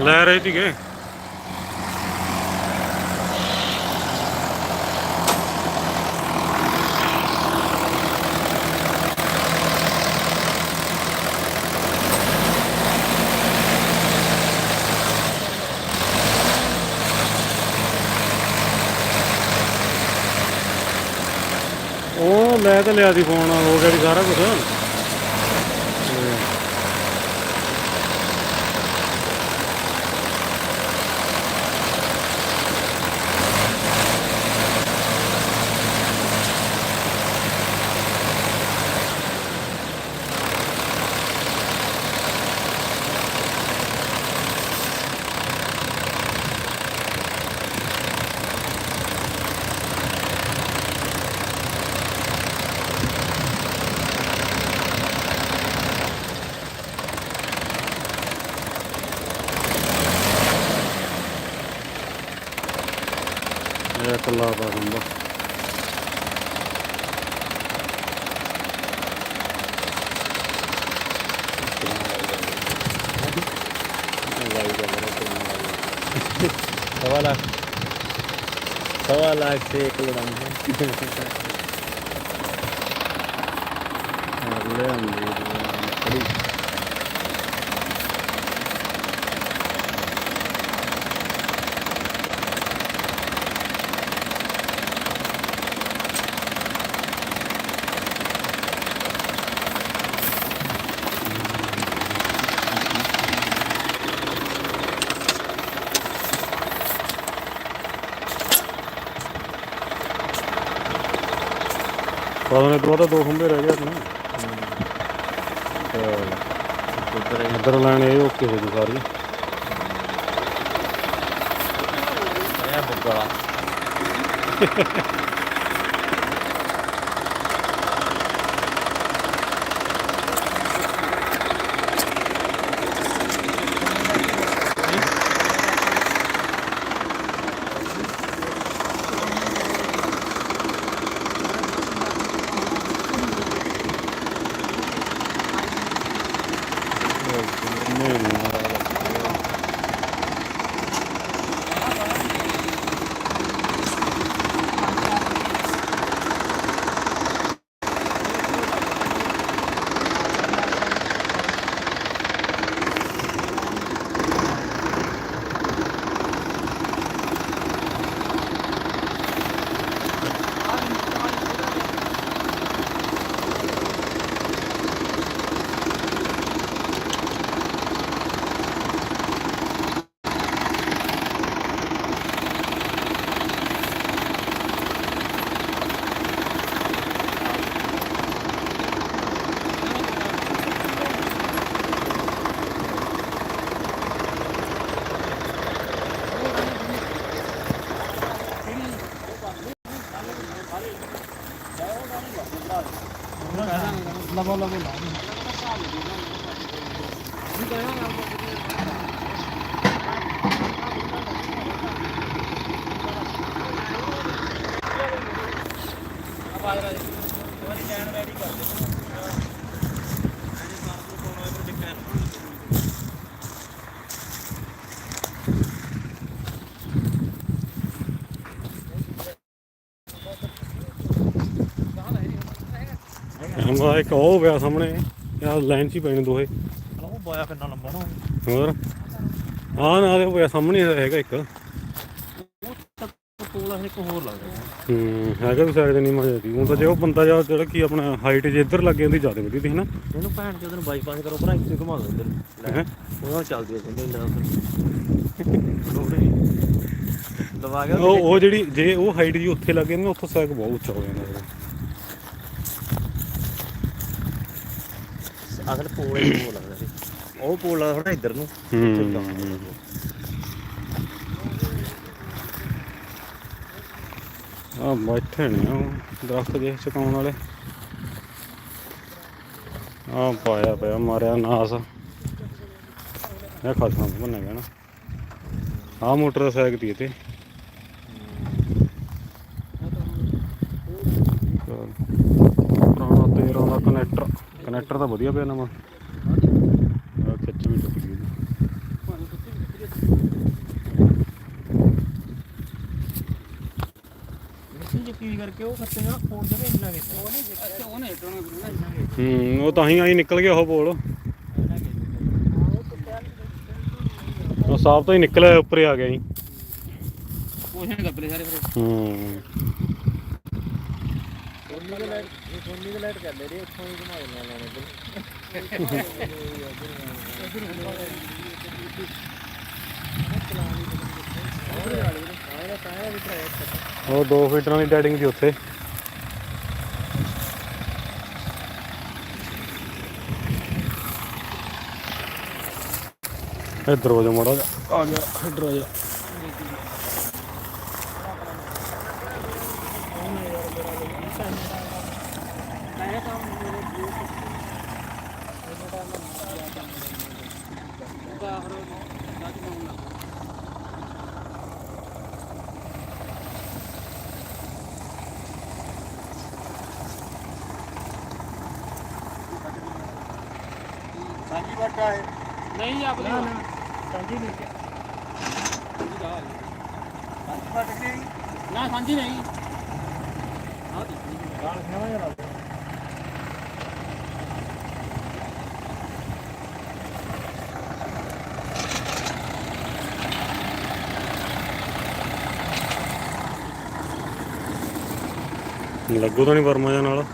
ਲੈ ਰਹੇ ਸੀਗੇ। ਉਹ ਲੈ ਤਾਂ ਲਿਆ ਸੀ ਫੋਨ ਹੋ ਗਿਆ ਸੀ ਸਾਰਾ ਕੁਝ Evet Allah'a bakın bak. Sava lakh Sava lakh से एक लड़ाई है अल्लाह ਪਾਦਨ ਇਧਰੋਂ ਤਾਂ ਦੋ ਖੰਭੇ ਰਹਿ ਗਏ ਆਪਣੇ ਇਧਰ ਲੈਣ ਇਹ ਓਕੇ ਹੋ ਜੂ ਸਾਰੀ। ਇਹ ਬੱਗਾ। ਹਮਾ ਇੱਕ ਉਹ ਪਿਆ ਸਾਹਮਣੇ ਯਾਰ ਲਾਈਨ 'ਚ ਹੀ ਪਏ ਨੇ ਦੋਹੇ। ਉਹ ਬਾਇਆ ਕਿੰਨਾ ਲੰਬਾ ਨਾ ਹੋਰ? ਹਾਂ ਨਾਲ ਉਹ ਪਿਆ ਸਾਹਮਣੇ ਹੈਗਾ ਇੱਕ। ਕੋਲਾ ਇੱਕ ਹੋਰ ਲੱਗਦਾ ਹੂੰ ਹੈਗਾ ਵੀ ਸਾਈਡ ਨਹੀਂ ਮਜ਼ਾ ਦੀ ਹੁਣ ਤਾਂ ਜੇ ਉਹ ਬੰਦਾ ਜਾ ਜਿਹੜਾ ਕੀ ਆਪਣਾ ਹਾਈਟ ਜੇ ਇੱਧਰ ਲੱਗ ਜਾਂਦੀ ਜ਼ਿਆਦਾ ਵਧੀਆ ਸੀ ਹਨਾ ਇਹਨੂੰ ਭੈਣ ਚੋਦ ਨੂੰ ਬਾਈਪਾਸ ਕਰੋ ਭਰਾ ਇੱਥੇ ਘੁਮਾ ਦੋ ਇੱਧਰ। ਹੈਂ? ਉਹਨਾਂ ਚੱਲਦੀ ਹੈ ਕਹਿੰਦੇ ਇੰਨਾ ਦਵਾ ਗਿਆ ਉਹ ਉਹ ਜਿਹੜੀ ਜੇ ਉਹ ਹਾਈਟ ਜੀ ਉੱਥੇ ਲੱਗ ਜਾਂਦੀ ਨਾ ਉੱਥੋਂ ਸਾਈਕ ਬਹੁਤ ਉੱਚਾ ਹੋ ਜਾਂਦਾ। ਅਸਲ ਪੋਲ ਹੀ ਪੋਲ ਲੱਗਦਾ ਸੀ ਉਹ ਪੋਲ ਲੱਗਦਾ ਥੋੜਾ ਇੱਧਰ ਨੂੰ ਆ ਬੈਠੇ ਨੇ ਉਹ ਦਰਖਤ ਜੇ ਚਕਾਉਣ ਵਾਲੇ। ਆ ਪਾਇਆ ਪਿਆ ਮਾਰਿਆ ਨਾਸ। ਇਹ ਖਾਸਾ ਬੰਨੇ ਗਿਆ ਨਾ। ਆ ਮੋਟਰਸਾਈਕਲ ਦੀ ਤੇ ਟਰੈਕਟਰ ਤਾਂ ਵਧੀਆ ਪਿਆ ਨਵਾਂ। ਆ ਖਿੱਚ ਵੀ ਟੁੱਟ ਗਈ ਉਹ ਤਾਂ ਹੀ ਆਈ ਨਿਕਲ ਗਿਆ ਉਹ ਬੋਲ। ਉਹ ਸਾਫ਼ ਤੋਂ ਹੀ ਨਿਕਲਿਆ ਉੱਪਰ ਆ ਗਿਆ ਜੀ ਕੋਸ਼ਿਸ਼ ਕਰ ਸਾਰੇ ਫਿਰ ਹੂੰ। ਸੋਨੀ ਦੇ ਲਾਈਟ ਇਹ ਸੋਨੀ ਦੇ ਲਾਈਟ ਚੱਲੇ ਰਹੀ ਉੱਥੋਂ ਹੀ ਘੁਮਾ ਦੇਣਾ ਲੈਣੇ ਉਹ 2 ਫੀਟਰਾਂ ਦੀ ਡੈਡਿੰਗ ਸੀ ਉੱਥੇ। ਇੱਧਰ ਹੋ ਜਾ ਮੜਾ ਆ ਗਿਆ ਇੱਧਰ ਆ ਜਾ। ਸਾਂਝੀ ਵਰਕਾ ਹੈ ਨਹੀਂ ਆਪਣੀ ਨਾ ਨਾ ਸਾਂਝੀ ਨਹੀਂ। ਨਾ ਸਾਂਝੀ ਨਹੀਂ। ਲੱਗੂ ਤਾਂ ਨਹੀਂ ਵਰਮਾ ਜਾਂ ਨਾਲ।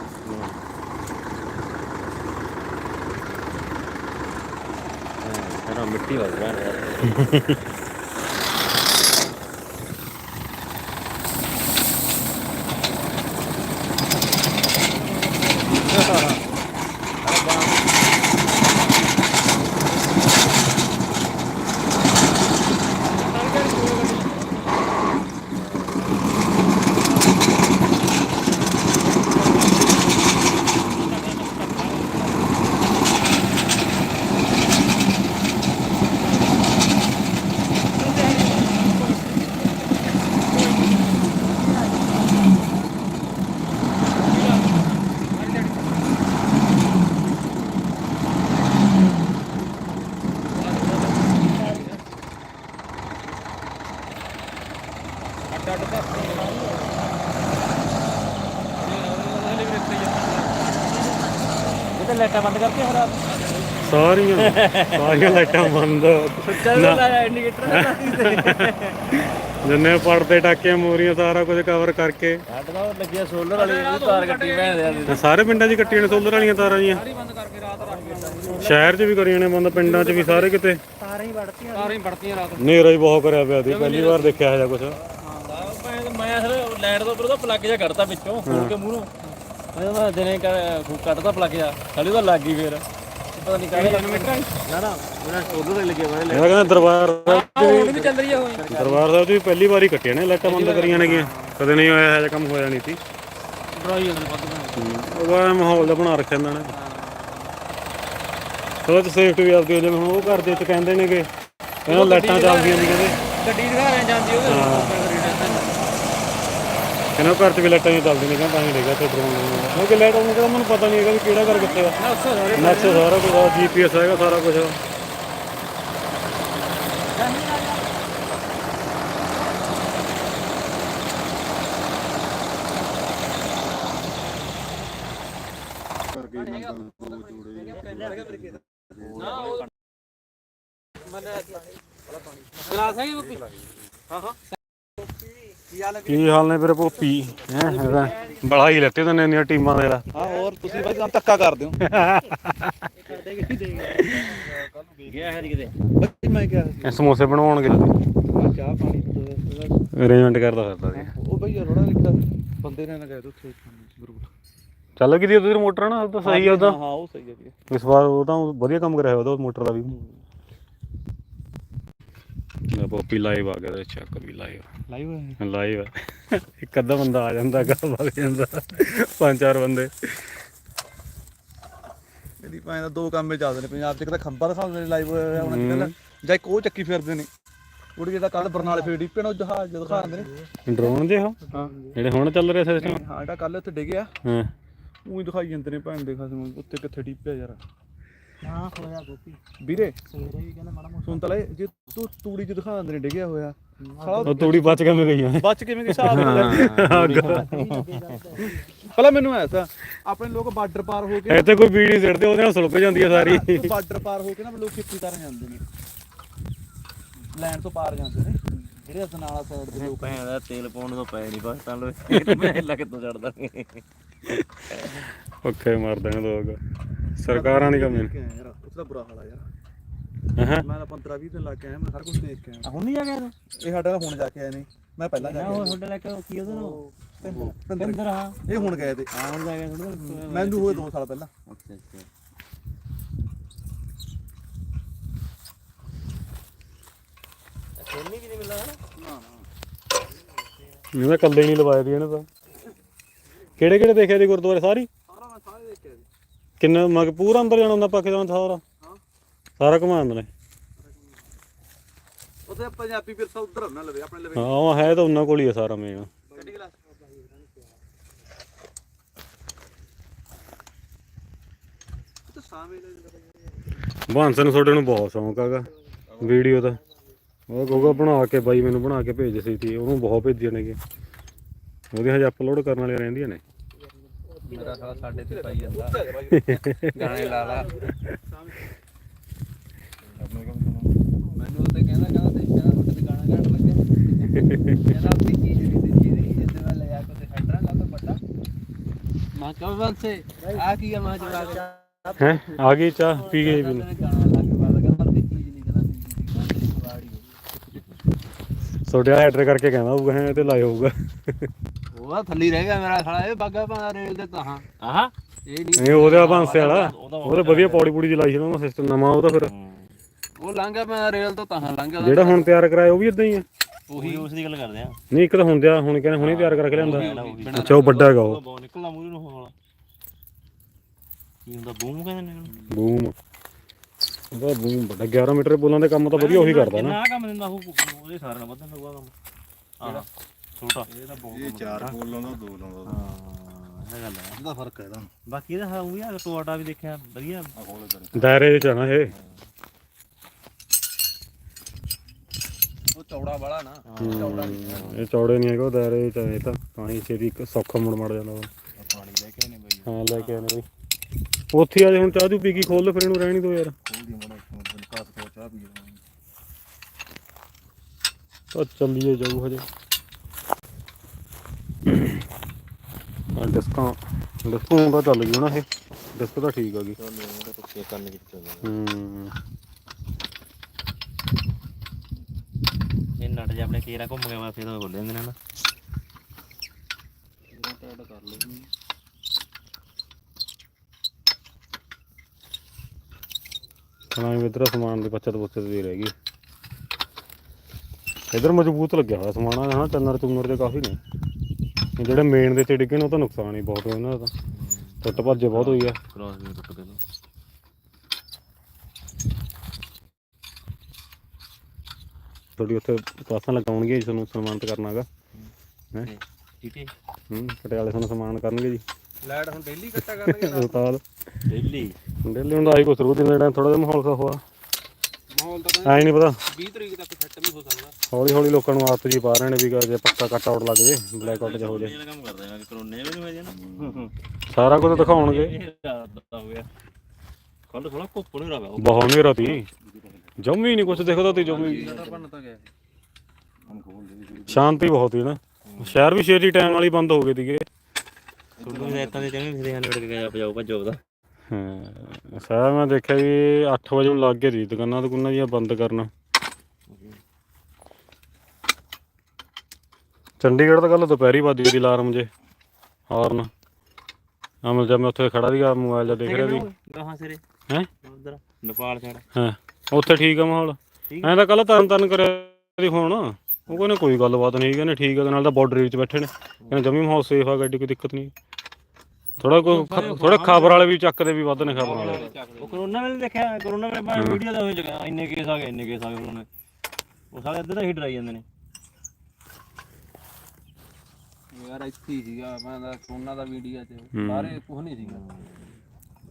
ਸਾਰਾ ਮਿੱਟੀ ਵੱਜ ਰਿਹਾ। ਯਾਰ ਇਹ ਤਾਂ ਲਾਈਟਾਂ ਬੰਦ ਕਰਕੇ ਹੋ ਰਾਤ ਸਾਰੀਆਂ। ਸਾਰੀਆਂ ਲਾਈਟਾਂ ਬੰਦ। ਚੱਲ ਨਾ। ਲਾਇਆ ਇੰਡੀਕੇਟਰ ਜਿੰਨੇ ਪੜਦੇ ਟਾਕੀਆਂ ਮੋਰੀਆਂ ਸਾਰਾ ਕੁਝ ਕਵਰ ਕਰਕੇ। ਸਾਡੇ ਦਾ ਉਹ ਲੱਗਿਆ ਸੋਲਰ ਵਾਲੀ ਇਹਦੀ ਤਾਰ ਕੱਟੀ ਭੈਣ ਦੇ ਤੇ ਸਾਰੇ ਪਿੰਡਾਂ 'ਚ ਕੱਟੀਆਂ ਨੇ ਸੋਲਰ ਵਾਲੀਆਂ ਤਾਰਾਂ ਜੀਆਂ। ਸਾਰੀ ਬੰਦ ਕਰਕੇ ਰਾਤ ਰੱਖ ਕੇ ਸ਼ਹਿਰ 'ਚ ਵੀ ਕਰੀਆਂ ਨੇ ਬੰਦ ਪਿੰਡਾਂ 'ਚ ਵੀ ਸਾਰੇ ਕਿਤੇ। ਤਾਰਾਂ ਹੀ ਵੜਤੀਆਂ ਸਾਰੀ ਵੜਤੀਆਂ ਰਾਤ ਹਨੇਰਾ ਹੀ ਬਹੁਤ ਕਰਿਆ ਪਿਆ ਸੀ ਪਹਿਲੀ ਵਾਰ ਦੇਖਿਆ ਇਹੋ ਜਿਹਾ ਕੁਝ ਮੈਂ ਮੈਂ ਅਸਲ ਲਾਈਟ ਤੋਂ ਉੱਪਰ ਦਾ ਪਲੱਗ ਜਿਹਾ ਕੱਢਤਾ ਵਿੱਚੋਂ ਖੋਲ ਕੇ ਮੂਹਰੋਂ ਮੈਂ ਤਾਂ ਦਿਨੇ ਕ- ਕੱਢਤਾ ਪਲੱਗ ਜਿਹਾ। ਖਾਲੀ ਤਾਂ ਲੱਗ ਗਈ ਫੇਰ। ਪਤਾ ਨਹੀਂ ਕਾਹਦੇ ਨਾ ਨਾ ਉਹਨਾਂ ਸੋਲਰ ਲੱਗਿਆ ਹੋਇਆ ਇਹ ਕਹਿੰਦਾ ਦਰਬਾਰ ਸਾਹਿਬ ਹੁਣ ਵੀ ਚੱਲ ਰਹੀ ਆ ਹੋਈ ਦਰਬਾਰ ਸਾਹਿਬ ਵੀ ਪਹਿਲੀ ਵਾਰੀ ਕੱਟੀਆਂ ਨੇ ਲਾਈਟਾਂ ਬੰਦ ਕਰੀਆਂ ਨੇਗੀਆਂ। ਕਦੇ ਨਹੀਂ ਹੋਇਆ ਇਹੋ ਜਿਹਾ ਕੰਮ ਹੋਇਆ ਨਹੀਂ ਸੀ। ਡਰਾਈ ਅੰਦਰ ਉਹਦਾ ਮਾਹੌਲ ਦਾ ਬਣਾ ਰੱਖਿਆ ਇਹਨਾਂ ਨੇ। ਉਹ ਤੇ ਸੇਫਟੀ ਵੀ ਆਪਦੀ ਜਾਵੇ ਹੁਣ ਉਹ ਘਰ ਦੇ ਵਿੱਚ ਕਹਿੰਦੇ ਨੇਗੇ ਇਹਨਾਂ ਲਾਈਟਾਂ ਚੱਲਦੀਆਂ ਨਹੀਂ ਕਹਿੰਦੇ ਗੱਡੀ ਦਿਖਾ ਰਹੇ ਜਾਂਦੀ ਉਹਦੇ ਇਹਨਾਂ ਘਰ 'ਚ ਵੀ ਲਾਈਟਾਂ ਹੀ ਚੱਲਦੀਆਂ ਨੇ ਕਹਿੰਦਾ ਤਾਂ ਹੀ ਦੇਖਿਆ ਤੇ ਡਰੋਨ ਕਿਉਂਕਿ ਲਾਈਟ ਉਹਨੂੰ ਕਹਿੰਦਾ ਮੈਨੂੰ ਪਤਾ ਨਹੀਂ ਹੈਗਾ ਵੀ ਕਿਹੜਾ ਘਰ ਕਿੱਥੇ ਆ। ਨਾ ਉਸੇ ਸਾਰੇ ਸਾਰਾ ਕੁਝ ਜੀਪੀਐਸ ਹੈਗਾ ਸਾਰਾ ਕੁਝ ਨਾ ਉਹ ਗਲਾਸ ਹੈ ਕਿ ਹਾਂ ਹਾਂ। ਕੀ ਹਾਲ ਨੇ ਵੀਰੇ ਭੋਪੀ? ਹੈ ਇਹਦਾ ਬੜਾ ਹੀ ਲੱਤੇ ਤਨੇ ਇੰਨੀਆਂ ਟੀਮਾਂ ਦੇ ਦਾ ਹਾਂ ਹੋਰ ਤੁਸੀਂ ਬਾਈ ਕੰਮ ਧੱਕਾ ਕਰਦੇ ਹੋ। ਗਿਆ ਹੈ ਕਿਤੇ ਬੱਚੀ ਮੈਂ ਕਿਹਾ ਇਹ ਸਮੋਸੇ ਬਣਾਉਣਗੇ ਸੀ ਚਾਹ ਪਾਣੀ ਦਾ ਅਰੇਂਜਮੈਂਟ ਕਰਦਾ ਫਿਰਦਾ ਸੀ ਉਹ ਬਈ ਥੋੜਾ ਇੱਕ ਬੰਦੇ ਨੇ ਨਾ ਕਹਿ ਦੋ ਉੱਥੇ ਗਰੁੱਪ ਚੱਲ ਕਿਦੀ ਉਹਦੀ ਮੋਟਰ ਨਾ ਤਾਂ ਸਹੀ ਆ ਉਹਦਾ ਹਾਂ ਉਹ ਸਹੀ ਵੀਰੇ ਇਸ ਵਾਰ ਉਹ ਤਾਂ ਵਧੀਆ ਕੰਮ ਕਰਿਆ ਉਹਦਾ ਮੋਟਰ ਦਾ ਵੀ। ਮੈਂ ਪੋਪੀ ਲਾਈਵ ਆ ਗਿਆ ਤੇ ਚੱਕ ਵੀ ਲਾਈਵ ਲਾਈਵ ਹੈ ਲਾਈਵ ਇੱਕ ਅੱਧਾ ਬੰਦਾ ਆ ਜਾਂਦਾ ਗਾ ਵਗ ਜਾਂਦਾ। ਪੰਜ ਚਾਰ ਬੰਦੇ। ਇਹਦੀ ਭਾਵੇਂ ਤਾਂ ਦੋ ਕੰਮ ਹੀ ਚੱਲਦੇ ਨੇ ਪੰਜਾਬ 'ਚ ਇੱਕ ਤਾਂ ਖੰਭਾ ਦਿਖਾਉਂਦੇ ਨੇ ਲਾਈਵ ਹੁਣ ਅੱਜ ਕੱਲ੍ਹ ਜਾਂ ਇੱਕ ਉਹ ਚੱਕੀ ਫਿਰਦੇ ਨੇ। ਉਹ ਜਿਹੜਾ ਕੱਲ ਬਰਨਾਲੇ ਫੇਰ ਡਿੱਪੇ ਨੂੰ ਜਹਾਜ਼ ਜਦੋਂ ਦਿਖਾਉਂਦੇ ਨੇ। ਡਰੋਨ ਜੇ ਉਹ? ਹਾਂ। ਜਿਹੜੇ ਹੁਣ ਚੱਲ ਰਹੇ ਸਿਸਟਮ ਹਾਂ ਜਿਹੜਾ ਕੱਲ ਉੱਥੇ ਡਿੱਗਿਆ ਹਾਂ। ਉਹੀ ਦਿਖਾਈ ਜਾਂਦੇ ਨੇ ਭੈਣ ਦੇ ਖਸਮ ਉੱਤੇ ਕਿੱਥੇ ਡਿੱਪਿਆ ਯਾਰ। ਹਾਂ ਹੋਇਆ ਗੋਪੀ। ਵੀਰੇ ਸਵੇਰੇ ਵੀ ਕਹਿੰਦਾ ਮਾੜਾ ਮੋਟਾ। ਸੁਣ ਤਲੇ ਜੇ ਤੂੰ ਤੂੜੀ ਚ ਦਿਖਾ ਨੇ ਡਿੱਗਿਆ ਹੋਇਆ। ਸਾਲਾ ਉਹ ਤੂੜੀ ਬਚ ਕੇ ਮੈਂ ਗਈਆਂ ਬਚ ਕਿਵੇਂ ਦੀ ਹਿਸਾਬ ਪਹਿਲਾਂ ਮੈਨੂੰ ਐਸਾ ਆਪਣੇ ਲੋਕ ਬਾਰਡਰ ਪਾਰ ਹੋ ਕੇ ਇੱਥੇ ਕੋਈ ਬੀੜੀ ਸਿੱਟਦੇ ਉਹਦੇ ਨਾਲ ਸੁਲਕ ਜਾਂਦੀ ਆ ਸਾਰੀ। ਬਾਰਡਰ ਪਾਰ ਹੋ ਕੇ ਨਾ ਲੋਕ ਖੇਤੀ ਕਰਨ ਜਾਂਦੇ ਨੇ। ਲੈਂਡ ਤੋਂ ਪਾਰ ਜਾਂਦੇ ਨੇ। ਜਿਹੜੇ ਅਸਨਾਲਾ ਸਾਈਡ ਦੇ ਲੋਕ। ਭੈਣ ਦਾ ਤੇਲ ਪਾਉਣ ਤੋਂ ਪੈ ਨਹੀਂ ਪਾਕਿਸਤਾਨ ਲੋ ਮੈਂ ਲੱਗ ਤੋਂ ਚੜਦਾ ਪੱਖੇ ਮਾਰਦੇ ਨੇ ਲੋਕ। ਸਰਕਾਰਾਂ ਨਹੀਂ ਕਮੀ ਕੇ ਆਇਆ ਯਾਰ ਦਾ ਬੁਰਾ ਹਾਲ ਆ ਯਾਰ। ਹਾਂ ਮੈਂ ਤਾਂ 15 20 ਦਿਨ ਲਾ ਕੇ ਆਇਆ ਮੈਂ ਹਰ ਕੁਝ ਦੇਖ ਕੇ ਆਇਆ। ਹੁਣ ਨਹੀਂ ਆ ਗਿਆ ਤੂੰ ਇਹ ਸਾਡਾ ਤਾਂ ਹੁਣ ਜਾ ਕੇ ਆਏ ਨੇ ਮੈਂ ਪਹਿਲਾਂ ਜਾ ਕੇ ਉਹ ਆਇਆ। ਤੁਹਾਡੇ ਲੈ ਕੇ ਕੀ ਉਹਦਾ ਨੂੰ? ਭਿੰਦਰ- ਅੰਦਰ ਹਾਂ। ਇਹ ਹੁਣ ਗਏ ਤੇ। ਆ ਹੁਣ ਜਾ ਗਿਆ ਥੋੜਾ ਮੈਨੂੰ ਹੋਏ 2 ਸਾਲ ਪਹਿਲਾਂ। ਅੱਛਾ ਅੱਛਾ। ਸੋਨੀ ਵੀ ਨਹੀਂ ਮਿਲਦਾ ਹਨਾ? ਇਹਨੇ ਕੱਲੇ ਨਹੀਂ ਲਵਾਏ ਦੀ ਇਹਨੇ ਤਾਂ। ਕਿਹੜੇ ਕਿਹੜੇ ਦੇਖਿਆ ਦੀ ਗੁਰਦੁਆਰੇ? ਸਾਰੀ ਸਾਰਾ ਮੈਂ ਸਾਰੇ ਦੇਖ ਕੇ ਆਇਆ ਕਿੰਨਾ ਮਗ ਪੂਰਾ ਅੰਦਰ ਜਾਣਾ ਹੁੰਦਾ ਪਾਕਿਸਤਾਨ ਸਾਰਾ? ਸਾਰਾ ਘੁਮਾਉਂਦੇ ਨੇ। ਉੱਥੇ ਪੰਜਾਬੀ ਵਿਰਸਾ ਉਧਰ ਨਾ ਲਵੇ ਆਪਣੇ ਲਵੇ। ਹਾਂ ਉਹ ਹੈ ਤਾਂ ਉਹਨਾਂ ਕੋਲ ਹੀ ਆ ਸਾਰਾ ਮੇਨ ਕੱਢੀ ਗਲਾਸ ਤੇ ਸਾਵੇਂ ਦਾ ਬਾਂਸਨ ਨੂੰ ਤੁਹਾਡੇ ਨੂੰ ਬਹੁਤ ਸ਼ੌਂਕ ਹੈਗਾ ਵੀਡੀਓ ਦਾ। ਉਹ ਕਹੂਗਾ ਬਣਾ ਕੇ ਬਾਈ ਮੈਨੂੰ ਬਣਾ ਕੇ ਭੇਜ ਸੀ ਤੀ ਉਹਨੂੰ ਬਹੁਤ ਭੇਜੀਆਂ ਨੇਗੇ ਉਹਦੇ ਹਜੇ ਅਪਲੋਡ ਕਰਨ ਵਾਲੀਆਂ ਰਹਿੰਦੀਆਂ ਨੇ। ਮੇਰਾ ਸਾਲਾ ਸਾਡੇ ਤੇ ਪਾਈ ਜਾਂਦਾ। ਗਾਣੇ ਲਾ ਲਾ। ਮੈਨੂੰ ਉਹ ਤੇ ਕਹਿੰਦਾ ਕਹਿੰਦਾ ਤੇ ਕਹਿੰਦਾ ਤੁਹਾਡੇ ਤੇ ਗਾਣਾ ਗਾਣ ਲੱਗੇ। ਕਹਿੰਦਾ ਆਪਣੀ ਚੀਜ਼ ਨਹੀਂ ਤੇ ਚੀਜ਼ ਨਹੀਂ ਜਿੱਦੇ ਮੈਂ ਲਿਆ ਕੋ ਤੇ ਹਟਰਾ ਲਾ ਤਾਂ ਵੱਡਾ। ਮਾਂ ਕਬ ਬੰਸੇ ਆ ਕੀ ਆ ਮਾਂ ਜਵਾਬ ਹੈ? ਆ ਗਈ ਚਾਹ ਪੀ ਗਈ ਵੀ ਲਾ ਤੁਹਾਡੇ ਹੈਡਰ ਕਰਕੇ ਕਹਿੰਦਾ ਹੋਊਗਾ ਹੈ ਤੇ ਲਾਇਆ ਹੋਊਗਾ। ਉਹ ਆ ਥੱਲੀ ਰਹਿ ਗਿਆ ਮੇਰਾ ਸਾਲਾ ਇਹ ਬਾਗਾ ਪਾ ਰੇਲ ਦੇ ਤਾਂ ਆਹਾ। ਇਹ ਨਹੀਂ ਇਹ ਉਹਦਾ ਬਾਂਸੇ ਵਾਲਾ। ਉਹਦੇ ਵਧੀਆ ਪੌੜੀ ਪੂੜੀ ਚਲਾਈ ਸੀ ਉਹਨਾਂ ਸਿਸਟਮ ਨਵਾਂ ਉਹਦਾ ਫਿਰ। ਉਹ ਲੰਘ ਗਿਆ ਮੈਂ ਰੇਲ ਤੋਂ ਤਾਂ ਲੰਘ ਗਿਆ। ਜਿਹੜਾ ਹੁਣ ਤਿਆਰ ਕਰਾਇਆ ਉਹ ਵੀ ਇਦਾਂ ਹੀ ਆ। ਉਹੀ ਉਸ ਦੀ ਗੱਲ ਕਰਦੇ ਆ। ਨਹੀਂ ਇੱਕ ਤਾਂ ਹੁੰਦਿਆ ਹੁਣ ਕਹਿੰਦੇ ਹੁਣੇ ਤਿਆਰ ਕਰਕੇ ਲਿਆਂਦਾ। ਅੱਛਾ ਉਹ ਵੱਡਾ ਹੈਗਾ ਉਹ। ਬਹੁਤ ਨਿਕਲਦਾ ਮੂਰੇ ਨੂੰ ਹੋਲਾ ਕੀ ਹੁੰਦਾ ਬੂਮ ਕਹਿੰਦੇ ਨੇ ਇਹਨੂੰ? ਬੂਮ। ਉਹਦਾ ਬੂਮ ਵੱਡਾ 11 ਮੀਟਰ ਬੋਲਾਂ ਦੇ ਕੰਮ ਤਾਂ ਵਧੀਆ ਉਹੀ ਕਰਦਾ ਨਾ। ਕਿੰਨਾ ਕੰਮ ਦਿੰਦਾ ਉਹ ਉਹਦੇ ਸਾਰਿਆਂ ਨਾਲ ਵਧਣ ਲੱਗੂਗਾ ਕੰਮ। ਆਹ। ਛੋਟਾ ਇਹ ਤਾਂ ਬਹੁਤ ਇਹ ਚਾਰ ਬੋਲ ਲਾਉਂਦਾ ਦੋ ਲਾਉਂਦਾ ਹਾਂ ਇਹ ਗੱਲ ਹੈ ਇਹਦਾ ਫ਼ਰਕ ਹੈ ਇਹਦਾ। ਬਾਕੀ ਇਹਦਾ ਹਾਂ ਉਹ ਵੀ ਆ ਟੋਟਾ ਵੀ ਦੇਖਿਆ ਵਧੀਆ। ਆ ਕੋਲੇ ਕਰੇ ਦਾਇਰੇ 'ਚ ਆ ਨਾ ਇਹ। ਉਹ ਚੌੜਾ ਵਾਲਾ ਨਾ। ਇਹ ਚੌੜੇ ਨਹੀਂ ਹੈਗਾ। ਉਹ ਦਾਇਰੇ 'ਚ ਆ ਇਹ ਤਾਂ ਤਾਂ ਹੀ ਛੇਤੀ ਇੱਕ ਸੌਖਾ ਮੁੜ ਮੜ ਜਾਂਦਾ ਵਾ। ਪਾਣੀ ਲੈ ਕੇ ਆਨੇ ਬਈ। ਹਾਂ ਲੈ ਕੇ ਆਨੇ ਬਈ। ਉੱਥੇ ਆ ਜੇ ਹੁਣ ਚਾਹ ਤੂੰ ਪੀ ਕੇ ਖੋਲ ਲੈ ਫਿਰ ਇਹਨੂੰ ਰਹਿਣੀ ਦੋ ਯਾਰ। ਖੋਲਦੀ ਮੜਾ ਇੱਕ ਦਿਨ ਕਾਸ ਕੋ ਚਾਹ ਪੀ ਜਾਵਾਂਗੇ ਤਾਂ ਚੱਲੀਏ ਜਾਊ ਹਜੇ। ਡਿਸਕਾਂ ਡਿਸਕਾਂ ਤਾਂ ਚੱਲ ਗਈ ਨਾ ਇਹ। ਡਿਸਕ ਤਾਂ ਠੀਕ ਆ ਗਈ। ਚੱਲ ਉਹਦਾ ਤਾਂ ਚੈੱਕ ਕਰਨ ਕਿੱਥੇ ਚੱਲਦਾ ਹੂੰ। ਇਹ ਨਟ ਜੇ ਆਪਣੇ ਕੇਰਾ ਘੁੰਮ ਗਿਆ ਵਾ ਫਿਰ ਤਾਂ ਬੋਲੇ ਜਾਂਦੇ ਨੇ ਨਾ। ਹਾਂ ਇਧਰ ਸਮਾਨ ਦੀ ਬੱਚਤ ਬੁੱਚਤ ਦੀ ਰਹਿ ਗਈ। ਇਧਰ ਮਜ਼ਬੂਤ ਲੱਗਿਆ ਹੋਇਆ ਸਮਾਨ ਆ ਹਾਂ ਟੰਨਰ ਟੁੰਨਰ ਦੇ ਕਾਫੀ ਨੇ। ਇਹ ਜਿਹੜੇ ਮੇਨ ਦੇ ਤੇ ਡਿੱਗੇ ਨੇ ਉਹ ਤਾਂ ਨੁਕਸਾਨ ਹੀ ਬਹੁਤ ਹੋਇਆ ਇਹਨਾਂ ਦਾ ਤਾਂ। ਟੁੱਟ ਭੱਜੇ ਬਹੁਤ ਹੋਈ ਆ। ਕ੍ਰਾਸ ਵੀ ਟੁੱਟ ਗਿਆ ਥੋੜੀ ਉੱਥੇ ਕਲਾਸਾਂ ਲਗਾਉਣਗੇ ਜੀ ਤੁਹਾਨੂੰ ਸਨਮਾਨਿਤ ਕਰਨਾਗਾ। ਹੈ? ਠੀਕ ਹੈ ਹੂੰ ਪਟਿਆਲੇ ਤੁਹਾਨੂੰ ਸਨਮਾਨ ਕਰਨਗੇ ਜੀ। ਲਾਈਟ ਹੁਣ ਡੇਲੀ ਕੱਟਾ ਕਰਨਗੇ ਹਸਪਤਾਲ ਡੇਲੀ ਡੇਲੀ ਹੁੰਦਾ ਆਈ ਰੂ ਦਿਨ ਜਿਹੜਾ ਥੋੜਾ ਜਿਹਾ ਮਾਹੌਲ ਸਾ ਹੋਆ। ਮਾਹੌਲ ਤਾਂ ਐ ਨਹੀਂ ਪਤਾ। 20 ਤਰੀਕ ਤੱਕ ਸੈੱਟ ਵੀ ਹੋ ਸਕਦਾ। ਹੌਲੀ ਹੌਲੀ ਲੋਕਾਂ ਨੂੰ ਆਦਤ ਜੀ ਪਾ ਰਹੇ ਨੇ ਵੀ ਜੇ ਪੱਕਾ ਕੱਟ ਆਊਟ ਲੱਗ ਜੇ ਬਲੈਕ ਆਊਟ ਜਾ ਹੋ ਜੇ ਕੰਮ ਕਰੋਨੇ ਵੀ ਨਹੀਂ ਸਾਰਾ ਕੁਝ ਦਿਖਾਉਣਗੇ। ਰਾਤ ਕੱਲ ਥੋੜਾ ਨਹੀਂ ਰਹਾ ਬਹੁਤ ਹਨੇਰਾ ਤੀ। ਜੰਮੀ ਨਹੀਂ ਕੁਝ ਦਿਖਦਾ ਤੇ ਜੰਮੀ। ਸ਼ਾਂਤੀ ਬਹੁਤ ਹੀ ਨਾ। ਸ਼ਹਿਰ ਵੀ ਛੇਤੀ ਟਾਈਮ ਹੀ ਬੰਦ ਹੋ ਗਏ ਸੀਗੇ। ਤੁਹਾਨੂੰ ਰੇਤਾਂ ਦੇ ਚੰਗੇ ਫਿਰੇ ਹਨ ਲੜ ਕੇ ਗਿਆ ਪਜਾਓ ਭੱਜੋ ਦਾ ਹਾਂ। ਸ਼ਹਿਰ ਮੈਂ ਦੇਖਿਆ ਵੀ 8 ਵਜੇ ਨੂੰ ਲੱਗ ਗਏ ਸੀ ਦੁਕਾਨਾਂ ਦੁਕਾਨਾਂ ਦੀਆਂ ਬੰਦ ਕਰਨਾ। ਚੰਡੀਗੜ੍ਹ ਤਾਂ ਕੱਲ ਦੁਪਹਿਰੀ ਵੱਜ ਗਈ ਅਲਾਰਮ ਜੇ ਹਾਰਨ। ਅਮਲ ਜਦ ਮੈਂ ਉੱਥੇ ਖੜਾ ਸੀਗਾ ਮੋਬਾਈਲ 'ਚ ਦੇਖ ਰਿਹਾ ਸੀ। ਗਾਹਾਂ ਸਿਰੇ। ਹੈਂ? ਉਧਰ ਨੇਪਾਲ ਸਾਈਡ। ਹਾਂ ਉੱਥੇ ਠੀਕ ਆ ਮਾਹੌਲ। ਐਂ ਤਾਂ ਕੱਲ ਤਰਨ ਤਰਨ ਕਰਿਆ ਸੀ ਹੁਣ। ਉਹ ਕਹਿੰਦੇ ਕੋਈ ਗੱਲਬਾਤ ਨਹੀਂ ਕਹਿੰਦੇ ਠੀਕ ਆ ਨਾਲ ਤਾਂ ਬਾਰਡਰ ਵਿੱਚ ਬੈਠੇ ਨੇ। ਕਹਿੰਦੇ ਜਮੀ ਮਾਹੌਲ ਸੇਫ ਆ ਗੱਡੀ ਕੋਈ ਦਿੱਕਤ ਨਹੀਂ। ਥੋੜਾ ਕੋਈ ਥੋੜਾ ਖਬਰ ਵਾਲੇ ਵੀ ਚੱਕਦੇ ਵੀ ਵੱਧ ਨੇ ਖਬਰ ਵਾਲੇ। ਉਹ ਕਰੋਨਾ ਵੇਲੇ ਦੇਖਿਆ ਕਰੋਨਾ ਵੇਲੇ ਮੈਂ ਵੀਡੀਓ ਦਾ ਹੋਈ ਜਗਾ ਇੰਨੇ ਕੇਸ ਆ ਗਏ ਇੰਨੇ ਕੇਸ ਆ ਗਏ ਕਰੋਨਾ ਉਹ ਸਾਰੇ ਤਾਂ ਹੀ ਡਰਾਈ ਜਾਂਦੇ ਨੇ। ਯਾਰ ਇੱਥੇ ਹੀ ਸੀਗਾ ਮੈਂ ਤਾਂ ਸੋਨਾ ਦਾ ਵੀਡੀਓ ਤੇ। ਬਾਹਰੇ ਕੁਝ ਨਹੀਂ ਸੀਗਾ।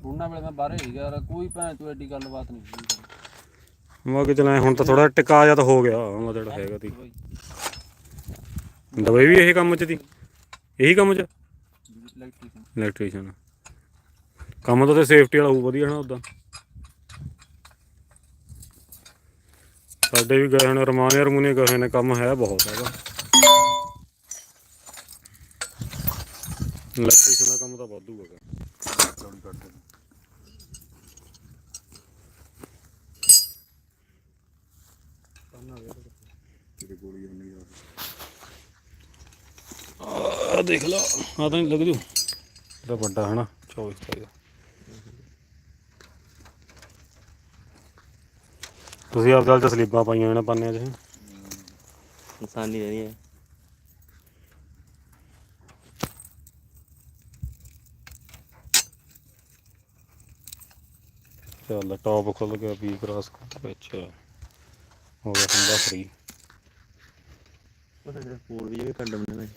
ਉਹਨਾਂ ਵੇਲੇ ਮੈਂ ਬਾਹਰੇ ਹੀ ਗਿਆ ਯਾਰ, ਕੋਈ ਭੈਣ ਤੋਂ ਐਡੀ ਗੱਲਬਾਤ ਨਹੀਂ ਹੋਈ ਮੈਂ ਕਿ ਚਲਾਏ ਹੁਣ ਤਾਂ ਥੋੜਾ ਟਿਕਾ ਜਾ ਤਾਂ ਹੋ ਗਿਆ ਮੈਂ ਜਿਹੜਾ ਹੈਗਾ ਤੀ। ਦਵਾਈ ਵੀ ਇਹ ਕੰਮ ਚ ਤੀ? ਇਹੀ ਕੰਮ ਚ? ਇਲੈਕਟ੍ਰੀਸ਼ੀਅਨ ਇਲੈਕਟ੍ਰੀਸ਼ੀਅਨ ਕੰਮ ਤਾਂ ਤੇ ਸੇਫਟੀ ਵਾਲਾ ਹੋਊ ਵਧੀਆ ਨਾ ਉਦਾਂ। ਸਾਡੇ ਵੀ ਗਏ ਹਨ ਰਮਾਨੇ ਰਮੂਨੇ ਗਏ ਨੇ ਕੰਮ ਹੈ ਬਹੁਤ ਹੈਗਾ। ਇਲੈਕਟ੍ਰੀਸ਼ੀਅਨ ਦਾ ਕੰਮ ਤਾਂ ਵਾਧੂ ਹੈਗਾ। ਚੌੜੀ ਕੱਟ ਦੇ ਤੇਰੇ ਗੋਲੀ ਨਹੀਂ ਆ ਆ ਦੇਖ ਲਾ ਆ ਤਾਂ ਨਹੀਂ ਲੱਗ ਜੂ। ਇਹਦਾ ਵੱਡਾ ਹੈ ਨਾ 24 ਸਾਈਜ਼ ਤੁਸੀਂ ਆਪ ਗੱਲ ਚ ਸਲੀਬਾਂ ਪਾਈਆਂ ਨੇ ਪੰਨਿਆਂ 'ਚ। ਇਨਸਾਨੀ ਰਹੀ ਹੈ। ਚੱਲ ਟੌਪ ਖੁੱਲ ਗਿਆ ਵੀ ਕ੍ਰਾਸ ਵਿੱਚ। ਹੋ ਗਿਆ ਹੁੰਦਾ ਫਰੀ ਉਹ ਜਿਹੜੇ ਹੋਰ ਵੀ ਕੱਢ ਬੰਦੇ ਨੇ।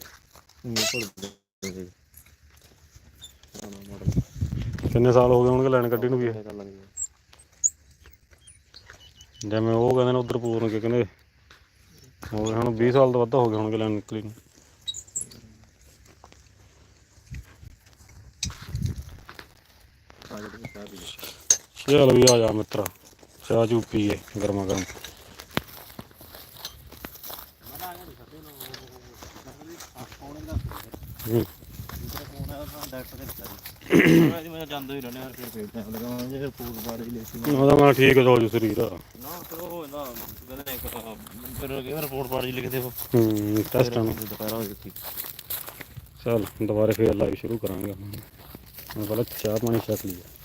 ਕਿੰਨੇ ਸਾਲ ਹੋ ਗਏ ਹੋਣਗੇ ਲੈਣ ਗੱਡੀ ਨੂੰ ਵੀ ਇਹ? ਜਿਵੇਂ ਉਹ ਕਹਿੰਦੇ ਨੇ ਉਧਰ ਪੂਰਨ ਕੇ ਕਹਿੰਦੇ ਹੋ ਗਏ ਹੁਣ 20 ਸਾਲ ਤੋਂ ਵੱਧ ਹੋ ਗਏ ਹੋਣਗੇ ਲੈਣ ਨਿਕਲੀ ਨੂੰ। ਚੱਲ ਵੀ ਆ ਜਾ ਮਿੱਤਰਾ ਚਾਹ ਚੂ ਪੀਏ ਗਰਮਾ ਗਰਮ ਹੂੰ। ਮੈਂ ਜਾਂਦਾ ਹੀ ਰਹਿਣਾ ਫਿਰ ਫੇਰ ਟਾਈਮ ਲਗਾਵਾਂ ਜੇ ਉਹਦਾ ਮੈਂ ਠੀਕ ਹੋ ਜੂ ਸਰੀਰ ਨਾ ਹੂੰ ਟੈਸਟਾਂ ਨੂੰ ਦੁਪਹਿਰਾ ਚੱਲ, ਦੁਬਾਰੇ ਫੇਰ ਲਾਈਵ ਸ਼ੁਰੂ ਕਰਾਂਗੇ ਹੁਣ ਪਹਿਲਾਂ ਚਾਹ ਪਾਣੀ ਛਕ ਲਈਏ